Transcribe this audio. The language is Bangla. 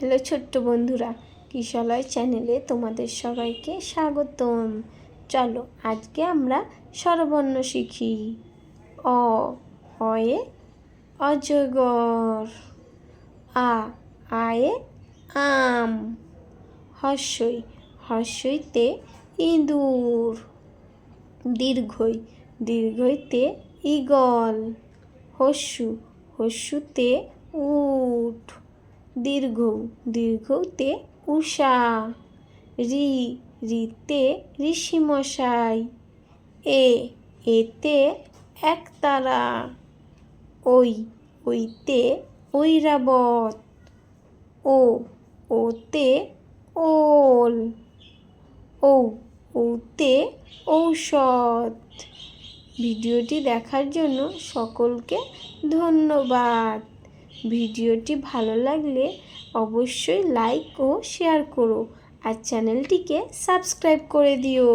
হ্যালো ছোট্ট বন্ধুরা, কিশলয় চ্যানেলে তোমাদের সবাইকে স্বাগতম। চলো আজকে আমরা স্বরবর্ণ শিখি। অ, অয়ে, অজগর। আ, আয়ে, আম। হর্ষই, হর্ষইতে ইঁদুর। দীর্ঘই, দীর্ঘইতে ঈগল। হস্যু হস্যুতে উট। দীর্ঘ, দীর্ঘতে উষা রি, রিতে ঋষিমশাই, এ, এতে একতারা, ওই, ওইতে ঐরাবত, ও, ওতে ওল ঔ ওতে ঔষধ। ভিডিওটি দেখার জন্য সকলকে ধন্যবাদ। ভিডিওটি ভালো লাগলে অবশ্যই লাইক ও শেয়ার করো আর চ্যানেলটিকে সাবস্ক্রাইব করে দিও।